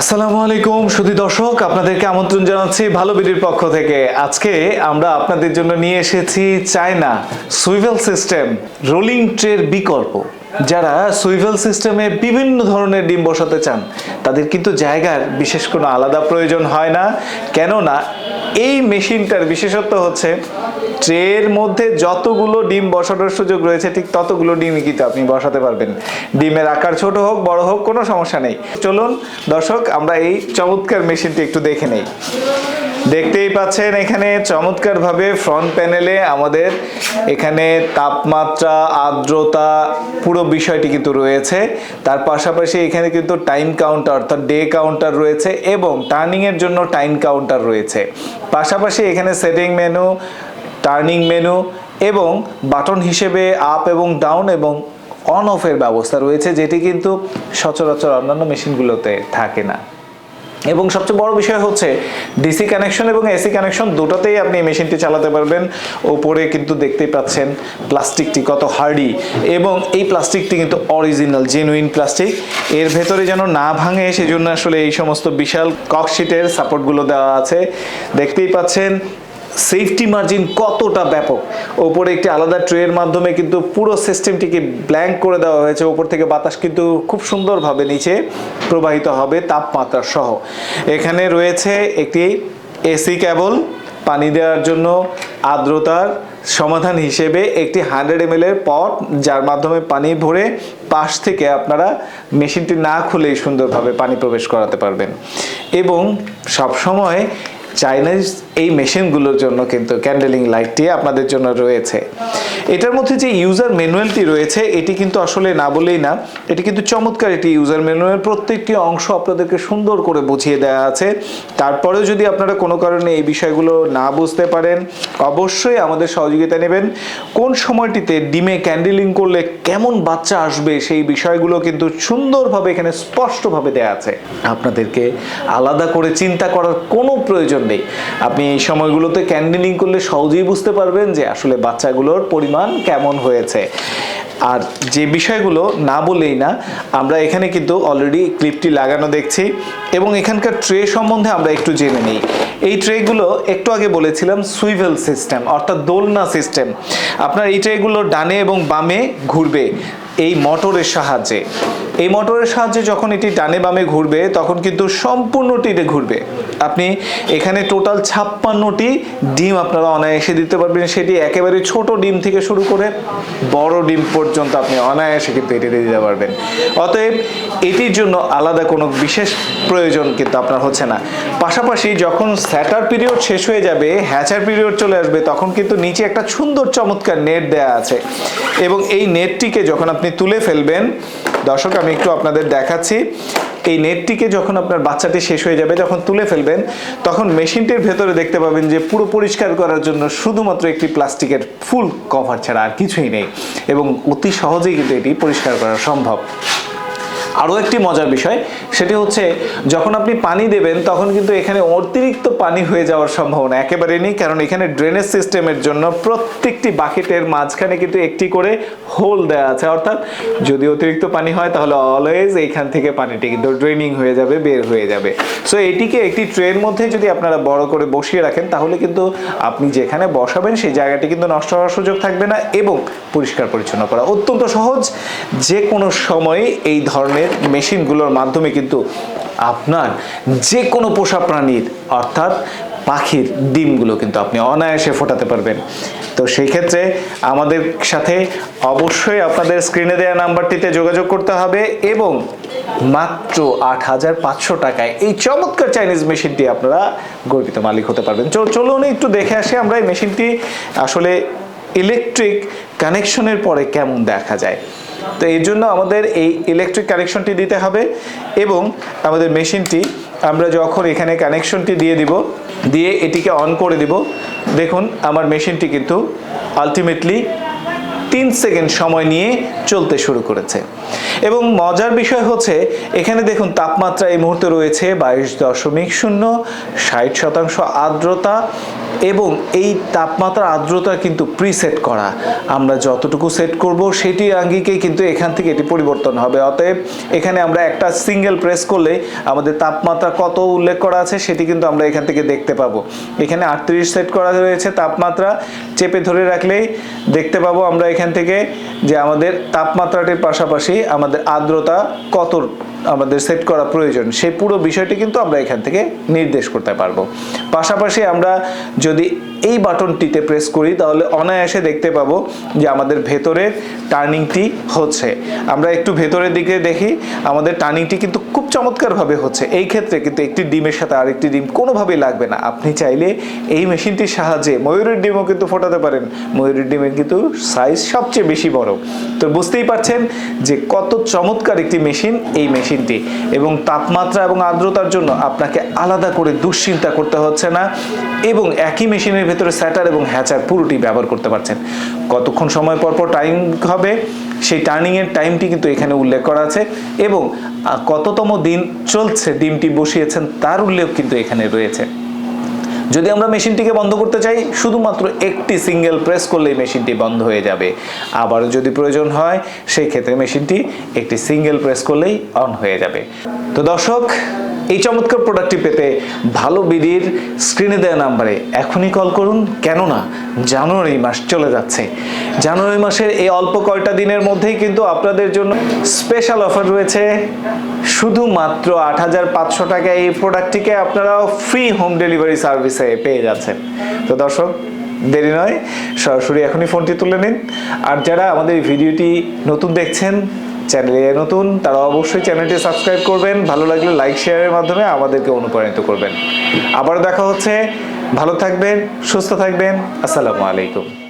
আসসালামু আলাইকুম সুধী দর্শক, আপনাদেরকে আমন্ত্রণ জানাচ্ছি ভালো বিডির পক্ষ থেকে। আজকে আমরা আপনাদের জন্য নিয়ে এসেছি চায়না সুইভেল সিস্টেম রোলিং ট্রের বিকল্প। যারা সুইভেল সিস্টেমে বিভিন্ন ধরনের ডিম বসাতে চান, তাদের কিন্তু জায়গার বিশেষ কোনো আলাদা প্রয়োজন হয় না। কেননা এই মেশিনটার বিশেষত্ব হচ্ছে ট্রের মধ্যে যতগুলো ডিম বসানোর সুযোগ রয়েছে, ঠিক ততগুলো ডিমই কিন্তু আপনি বসাতে পারবেন। ডিমের আকার ছোট হোক, বড় হোক, কোনো সমস্যা নেই। চলুন দর্শক, আমরা এই চমৎকার মেশিনটি একটু দেখে নেই। দেখতেই পাচ্ছেন, এখানে চমৎকারভাবে ফ্রন্ট প্যানেলে আমাদের এখানে তাপমাত্রা, আর্দ্রতা পুরো বিষয়টি কিন্তু রয়েছে। তার পাশাপাশি এখানে কিন্তু টাইম কাউন্টার অর্থাৎ ডে কাউন্টার রয়েছে এবং টার্নিংয়ের জন্য টাইম কাউন্টার রয়েছে। পাশাপাশি এখানে সেটিং মেনু টার্নিং মেনু এবং বাটন হিসেবে আপ এবং ডাউন এবং অন অফের ব্যবস্থা রয়েছে, যেটি কিন্তু সচরাচর অন্যান্য মেশিনগুলোতে থাকে না। এবং সবচেয়ে বড় বিষয় হচ্ছে ডিসি কানেকশন এবং এসি কানেকশন দুটোতেই আপনি এই মেশিনটি চালাতে পারবেন। ওপরে কিন্তু দেখতেই পাচ্ছেন প্লাস্টিকটি কত হার্ডি এবং এই প্লাস্টিকটি কিন্তু অরিজিনাল জেনুইন প্লাস্টিক এর ভেতরে যেন না ভাঙে, সেজন্য আসলে এই সমস্ত বিশাল ককশিটের সাপোর্টগুলো দেওয়া আছে। দেখতেই পাচ্ছেন সেফটি মার্জিন কতটা ব্যাপক? ওপরে একটি আলাদা ট্রের মাধ্যমে কিন্তু পুরো সিস্টেমটিকে ব্ল্যাঙ্ক করে দেওয়া হয়েছে। ওপর থেকে বাতাস কিন্তু খুব সুন্দরভাবে নিচে প্রবাহিত হবে তাপমাত্রা সহ। এখানে রয়েছে একটি এসি কেবল পানি দেওয়ার জন্য আর্দ্রতার সমাধান হিসেবে একটি হান্ড্রেড এম এর পট যার মাধ্যমে পানি ভরে পাশ থেকে আপনারা মেশিনটি না খুলেই সুন্দরভাবে পানি প্রবেশ করাতে পারবেন। এবং সবসময় চাইনিজ এই মেশিনগুলোর জন্য কিন্তু ক্যান্ডেলিং লাইটটি আপনাদের জন্য রয়েছে। এটার মধ্যে যে ইউজার ম্যানুয়ালটি রয়েছে, এটি কিন্তু আসলে না বলেই না, এটি কিন্তু চমৎকার এটি ইউজার ম্যানুয়াল প্রত্যেকটি অংশ আপনাদেরকে সুন্দর করে বুঝিয়ে দেওয়া আছে। তারপরেও যদি আপনারা কোনো কারণে এই বিষয়গুলো না বুঝতে পারেন, অবশ্যই আমাদের সহযোগিতা নেবেন। কোন সময়টিতে ডিমে ক্যান্ডেলিং করলে কেমন বাচ্চা আসবে, সেই বিষয়গুলো কিন্তু সুন্দরভাবে এখানে স্পষ্টভাবে দেওয়া আছে। আপনাদেরকে আলাদা করে চিন্তা করার কোনো প্রয়োজন নেই। আপনি এই সময়গুলোতে ক্যান্ডেলিং করলে সহজেই বুঝতে পারবেন যে আসলে বাচ্চাগুলোর পরিমাণ কেমন হয়েছে। আর যে বিষয়গুলো না বলেই না, আমরা এখানে কিন্তু অলরেডি ক্লিপটি লাগানো দেখছি এবং এখানকার ট্রে সম্বন্ধে আমরা একটু জেনে নিই। এই ট্রেগুলো একটু আগে বলেছিলাম সুইভেল সিস্টেম অর্থাৎ দোলনা সিস্টেম আপনার এই ট্রেগুলো ডানে এবং বামে ঘুরবে এই মোটরের সাহায্যে। এই মোটরের সাহায্যে যখন এটি ডানে বামে ঘুরবে, তখন কিন্তু সম্পূর্ণটি ঘুরবে। আপনি এখানে টোটাল ছাপ্পান্নটি ডিম আপনারা অনায়াসে দিতে পারবেন। সেটি একেবারে ছোট ডিম থেকে শুরু করে বড় ডিম পর্যন্ত আপনি অনায়াসে কিন্তু এটি দিতে পারবেন। অতএব এটির জন্য আলাদা কোনো বিশেষ প্রয়োজন কিন্তু আপনার হচ্ছে না। পাশাপাশি যখন স্যাটার পিরিয়ড শেষ হয়ে যাবে, হ্যাচার পিরিয়ড চলে আসবে, তখন কিন্তু নিচে একটা সুন্দর চমৎকার নেট দেয়া আছে। এবং এই নেটটিকে যখন আপনি তুলে ফেলবেন দর্শক, আমি একটু আপনাদের দেখাচ্ছি। এই নেটটিকে যখন আপনার বাচ্চাটি শেষ হয়ে যাবে, যখন তুলে ফেলবেন, তখন মেশিনটির ভেতরে দেখতে পাবেন যে পুরো পরিষ্কার করার জন্য শুধুমাত্র একটি প্লাস্টিকের ফুল কভার ছাড়া আর কিছুই নেই এবং অতি সহজেই কিন্তু এটি পরিষ্কার করা সম্ভব। আরও একটি মজার বিষয়, সেটি হচ্ছে যখন আপনি পানি দেবেন, তখন কিন্তু এখানে অতিরিক্ত পানি হয়ে যাওয়ার সম্ভাবনা একেবারে নেই, কারণ এখানে ড্রেনেজ সিস্টেমের জন্য প্রত্যেকটি বাকেটের মাঝখানে কিন্তু একটি করে হোল দেওয়া আছে। অর্থাৎ যদি অতিরিক্ত পানি হয়, তাহলে অলওয়েজ এইখান থেকে পানিটি কিন্তু ড্রেনিং হয়ে যাবে, বের হয়ে যাবে। সো এটিকে একটি ট্রের মধ্যে যদি আপনারা বড় করে বসিয়ে রাখেন, তাহলে কিন্তু আপনি যেখানে বসাবেন, সেই জায়গাটি কিন্তু নষ্ট হওয়ার সুযোগ থাকবে না এবং পরিষ্কার পরিচ্ছন্ন করা অত্যন্ত সহজ। যে কোনো সময়ে এই ধরনের মেশিনগুলোর মাধ্যমে কিন্তু আপনার যে কোনো পোষা প্রাণীর অর্থাৎ পাখির ডিমগুলো কিন্তু আপনি অনায়াসে ফোটাতে পারবেন। তো সেই ক্ষেত্রে আমাদের সাথে অবশ্যই আপনাদের স্ক্রিনে দেওয়া নাম্বারটিতে যোগাযোগ করতে হবে এবং মাত্র আট হাজার পাঁচশো টাকায় এই চমৎকার চাইনিজ মেশিনটি আপনারা গর্বিত মালিক হতে পারবেন। চল, চলুন একটু দেখে আসি আমরা এই মেশিনটি আসলে ইলেকট্রিক কানেকশনের পরে কেমন দেখা যায়। তো এই জন্য আমাদের এই ইলেকট্রিক কানেকশনটি দিতে হবে এবং আমাদের মেশিনটি আমরা যখন এখানে কানেকশনটি দিয়ে দিব, দিয়ে এটিকে অন করে দিব, দেখুন আমার মেশিনটি কিন্তু আলটিমেটলি তিন সেকেন্ড সময় নিয়ে চলতে শুরু করেছে। এবং মজার বিষয় হচ্ছে, এখানে দেখুন তাপমাত্রা এই মুহূর্তে রয়েছে বাইশ দশমিক শূন্য, ষাট শতাংশ আর্দ্রতা, এবং এই তাপমাত্রা আর্দ্রতা কিন্তু প্রিসেট করা। আমরা যতটুকু সেট করব সেটি আঙ্গিকেই কিন্তু এখান থেকে এটি পরিবর্তন হবে। অতএব এখানে আমরা একটা সিঙ্গেল প্রেস করলে আমাদের তাপমাত্রা কত উল্লেখ করা আছে সেটি কিন্তু আমরা এখান থেকে দেখতে পাবো। এখানে আটত্রিশ সেট করা রয়েছে তাপমাত্রা। চেপে ধরে রাখলেই দেখতে পাবো আমরা এখান থেকে যে আমাদের তাপমাত্রাটির পাশাপাশি আমাদের আর্দ্রতা কত আমাদের সেট করা প্রয়োজন, সেই পুরো বিষয়টি কিন্তু আমরা এখান থেকে নির্দেশ করতে পারব। পাশাপাশি আমরা যদি এই বাটনটিতে প্রেস করি, তাহলে অনায়াসে দেখতে পাবো যে আমাদের ভেতরের টার্নিংটি হচ্ছে। আমরা একটু ভেতরের দিকে দেখি, আমাদের টার্নিংটি কিন্তু খুব চমৎকারভাবে হচ্ছে। এই ক্ষেত্রে কিন্তু একটি ডিমের সাথে আরেকটি ডিম কোনোভাবেই লাগবে না। আপনি চাইলে এই মেশিনটির সাহায্যে, ময়ূরের ডিমও কিন্তু ফোটাতে পারেন। ময়ূরের ডিমের কিন্তু সাইজ সবচেয়ে বেশি বড়। তো বুঝতেই পারছেন যে কত চমৎকার একটি মেশিন এই মেশিনটি। এবং তাপমাত্রা এবং আর্দ্রতার জন্য আপনাকে আলাদা করে দুশ্চিন্তা করতে হচ্ছে না। এবং একই মেশিনের ভেতরে স্যাটার এবং হ্যাচার পুরোটি ব্যবহার করতে পারছেন। কতক্ষণ সময় পর পর টাইম হবে, সেই টার্নিংয়ের টাইমটি কিন্তু এখানে উল্লেখ করা আছে এবং কততম দিন চলছে, ডিমটি বসিয়েছেন তার উল্লেখ কিন্তু এখানে রয়েছে। যদি আমরা মেশিনটিকে বন্ধ করতে চাই, শুধুমাত্র একটি সিঙ্গেল প্রেস করলেই মেশিনটি বন্ধ হয়ে যাবে। আবারও যদি প্রয়োজন হয়, সেই ক্ষেত্রে মেশিনটি একটি সিঙ্গেল প্রেস করলেই অন হয়ে যাবে। তো দর্শক এই চমৎকার প্রোডাক্টটি পেতে ভালো বিডির স্ক্রিনে দেওয়া নাম্বারে এখনই কল করুন। কেননা জানুয়ারি মাস চলে যাচ্ছে। জানুয়ারি মাসের এই অল্প কয়টা দিনের মধ্যেই কিন্তু আপনাদের জন্য স্পেশাল অফার রয়েছে। শুধুমাত্র আট হাজার পাঁচশো টাকা এই প্রোডাক্টটিকে আপনারা ফ্রি হোম ডেলিভারি সার্ভিসে পেয়ে যাচ্ছেন। তো দর্শক, দেরি নয়, সরাসরি এখনই ফোনটি তুলে নিন। আর যারা আমাদের ভিডিওটি নতুন দেখছেন চ্যানেলে নতুন, তারা অবশ্যই চ্যানেলটি সাবস্ক্রাইব করবেন। ভালো লাগলে লাইক শেয়ারের মাধ্যমে আমাদেরকে অনুপ্রাণিত করবেন। আবার দেখা হচ্ছে। ভালো থাকবেন, সুস্থ থাকবেন। আসসালামু আলাইকুম।